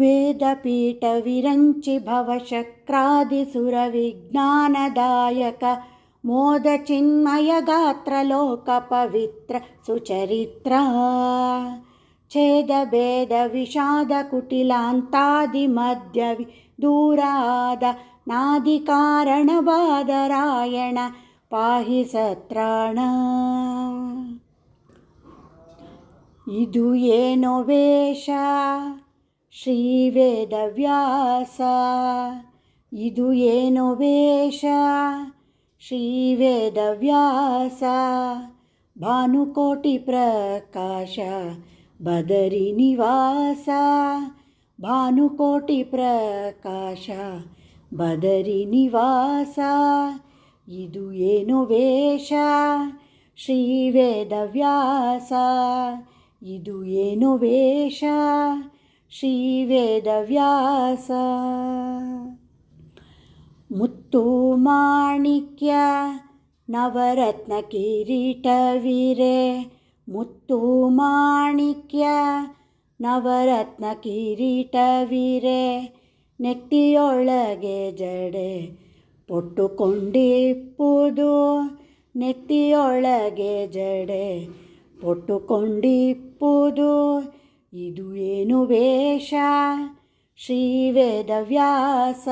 वेदपीठविरञ्चि भवशक्रादिसुरविज्ञानदायक मोदचिन्मयगात्रलोकपवित्र सुचरित्रा छेदभेदविषादकुटिलान्तादिमध्यवि दूराद नादिकारणबादरायण पाहि सत्राण ಇದು ಏನೋ ವೇಷ ಶ್ರೀ ವೇದವ್ಯಾಸ ಇದು ಏನೋ ವೇಷ ಶ್ರೀ ವೇದವ್ಯಾಸ ಭಾನುಕೋಟಿ ಪ್ರಕಾಶ ಬದರಿ ನಿವಾಸ ಭಾನುಕೋಟಿ ಪ್ರಕಾಶ ಬದರಿ ನಿವಾಸ ಇದು ಏನು ವೇಷ ಶ್ರೀ ವೇದವ್ಯಾಸ ಇದು ಏನು ವೇಷ ಶ್ರೀ ವೇದವ್ಯಾಸ ಮುತ್ತು ಮಾಣಿಕ್ಯ ನವರತ್ನ ಕಿರೀಟವಿರೆ. ಮುತ್ತು ಮಾಣಿಕ್ಯ ನವರತ್ನ ಕಿರೀಟವಿರೆ. ನೆತ್ತಿಯೊಳಗೆ ಜಡೆ ಪೊಟ್ಟುಕೊಂಡಿಪ್ಪುದು. ನೆತ್ತಿಯೊಳಗೆ ಜಡೆ ಪೊಟ್ಟುಕೊಂಡಿಪ್ಪುದು. ಇದು ಏನು ವೇಷ? ಶ್ರೀ ವೇದವ್ಯಾಸ.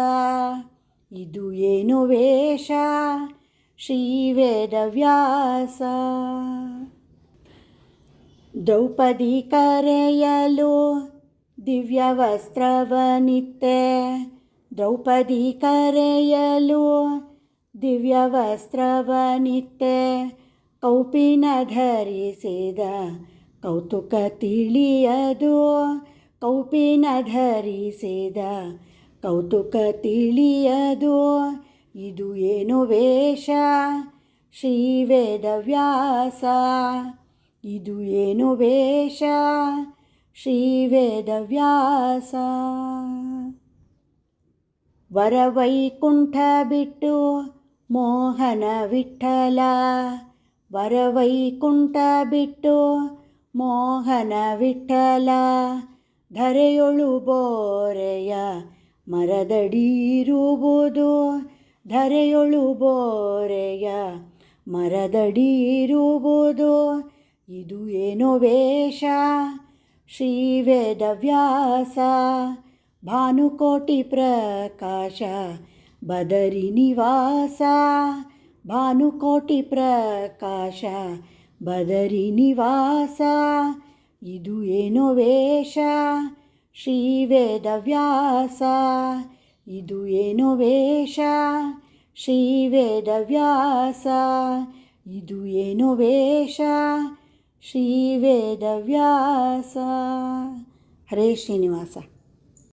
ಇದು ಏನು ವೇಷ? ಶ್ರೀ ವೇದವ್ಯಾಸ. ದ್ರೌಪದಿ ಕರೆಯಲು ದಿವ್ಯವಸ್ತ್ರವನಿತ್ತೆ ದ್ರೌಪದಿ ಕರೆಯಲು ದಿವ್ಯವಸ್ತ್ರವನಿತ್ತೆ ಕೌಪಿನ ಧರಿಸಿದ ಕೌತುಕ ತಿಳಿಯದು ಕೌಪಿನ ಧರಿಸಿದ ಕೌತುಕ ತಿಳಿಯದು, ಇದು ಏನು ವೇಷ? ಶ್ರೀ ವೇದವ್ಯಾಸ ಇದು ಏನು ವೇಷ? ಶ್ರೀ ವೇದವ್ಯಾಸ ವರವೈಕುಂಠ ಬಿಟ್ಟು ಮೋಹನ ವಿಠಲ, ವರವೈಕುಂಠ ಬಿಟ್ಟು ಮೋಹನ ವಿಠಲ, ಧರೆಯೊಳು ಬೋರೆಯ ಮರದಡಿರುವುದು ಧರೆಯೊಳು ಬೋರೆಯ ಮರದಡಿರುವುದು ಇದು ಏನು ವೇಷ ಶ್ರೀ ವೇದವ್ಯಾಸ ಭಾನುಕೋಟಿ ಪ್ರಕಾಶ, ಬದರಿ ನಿವಾಸ, ಭಾನುಕೋಟಿ ಪ್ರಕಾಶ ಬದರಿ ನಿವಾಸ, ಇದು ಏನೋ ವೇಷ, ಶ್ರೀ ವೇದವ್ಯಾಸ ಇದು ಏನೋ ವೇಷ, ಶ್ರೀ ವೇದವ್ಯಾಸ ಇದು ಏನೋ ವೇಷ, ಶ್ರೀ ವೇದವ್ಯಾಸ ಹರೇ ಶ್ರೀನಿವಾಸ.